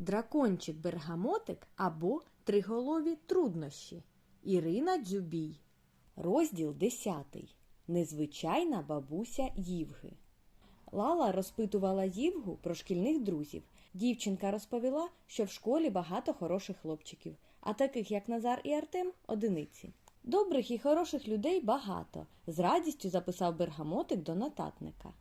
Дракончик бергамотик або Триголові труднощі. Ірина Дзюбій. Розділ 10. Незвичайна бабуся Ївги. Лала розпитувала Ївгу про шкільних друзів. Дівчинка розповіла, що в школі багато хороших хлопчиків, а таких як Назар і Артем одиниці. Добрих і хороших людей багато, з радістю записав бергамотик до нотатника.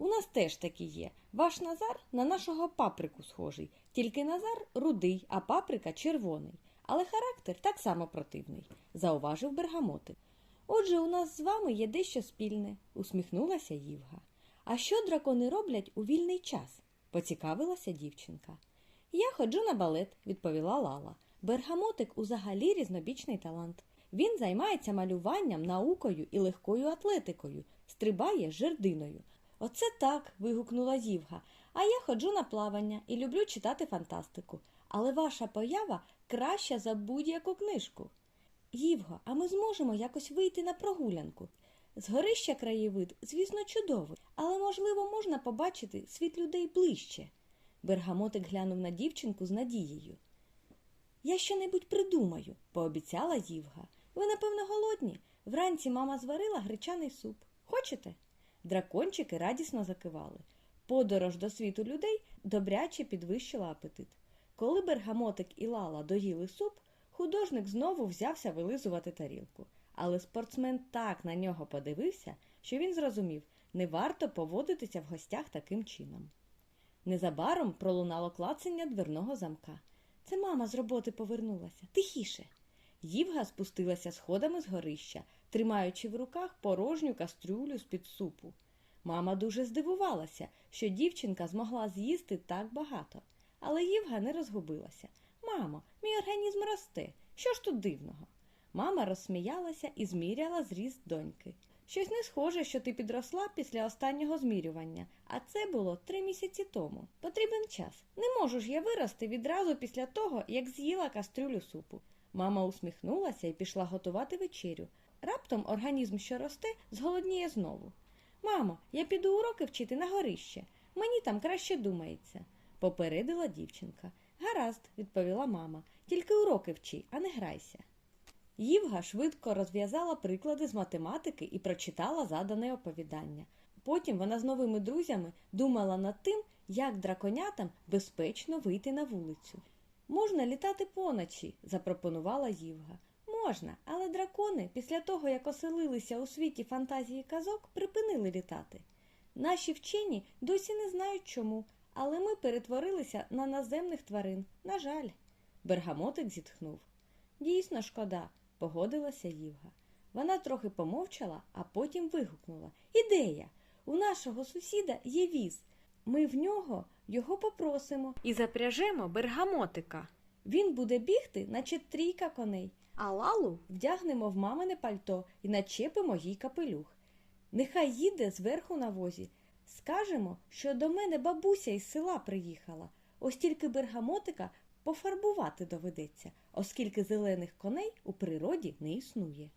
У нас теж такі є. Ваш Назар на нашого паприку схожий, тільки Назар рудий, а паприка червоний. Але характер так само противний, зауважив бергамотик. Отже, у нас з вами є дещо спільне, усміхнулася Ївга. А що дракони роблять у вільний час? поцікавилася дівчинка. Я ходжу на балет, відповіла Лала. Бергамотик узагалі різнобічний талант. Він займається малюванням, наукою і легкою атлетикою, стрибає жердиною. Оце так. вигукнула Зівга. А я ходжу на плавання і люблю читати фантастику. Але ваша поява краща за будь-яку книжку. Євго, а ми зможемо якось вийти на прогулянку. З горища краєвид, звісно, чудовий, але, можливо, можна побачити світ людей ближче. Бергамотик глянув на дівчинку з надією. Я щонебудь придумаю, пообіцяла Зівга. Ви, напевно, голодні. Вранці мама зварила гречаний суп. Хочете? Дракончики радісно закивали. Подорож до світу людей добряче підвищила апетит. Коли бергамотик і Лала доїли суп, художник знову взявся вилизувати тарілку. Але спортсмен так на нього подивився, що він зрозумів, не варто поводитися в гостях таким чином. Незабаром пролунало клацання дверного замка. Це мама з роботи повернулася. Тихіше. Ївга спустилася сходами з горища, тримаючи в руках порожню кастрюлю з-під супу. Мама дуже здивувалася, що дівчинка змогла з'їсти так багато. Але Ївга не розгубилася. Мамо, мій організм росте. Що ж тут дивного? Мама розсміялася і зміряла зріст доньки. Щось не схоже, що ти підросла після останнього змірювання, а це було три місяці тому. Потрібен час. Не можу ж я вирости відразу після того, як з'їла кастрюлю супу. Мама усміхнулася і пішла готувати вечерю. Раптом організм, що росте, зголодніє знову. Мамо, я піду уроки вчити на горище. Мені там краще думається, попередила дівчинка. Гаразд, відповіла мама, тільки уроки вчи, а не грайся. Ївга швидко розв'язала приклади з математики і прочитала задане оповідання. Потім вона з новими друзями думала над тим, як драконятам безпечно вийти на вулицю. Можна літати поночі, запропонувала Ївга. Можна, але дракони після того, як оселилися у світі фантазії казок, припинили літати. Наші вчені досі не знають чому, але ми перетворилися на наземних тварин. На жаль, бергамотик зітхнув. Дійсно шкода, погодилася Ївга. Вона трохи помовчала, а потім вигукнула Ідея! У нашого сусіда є віз. Ми в нього його попросимо і запряжемо бергамотика. Він буде бігти, наче трійка коней, а лалу вдягнемо в мамине пальто і начепимо їй капелюх. Нехай їде зверху на возі. Скажемо, що до мене бабуся із села приїхала. Ось тільки бергамотика пофарбувати доведеться, оскільки зелених коней у природі не існує.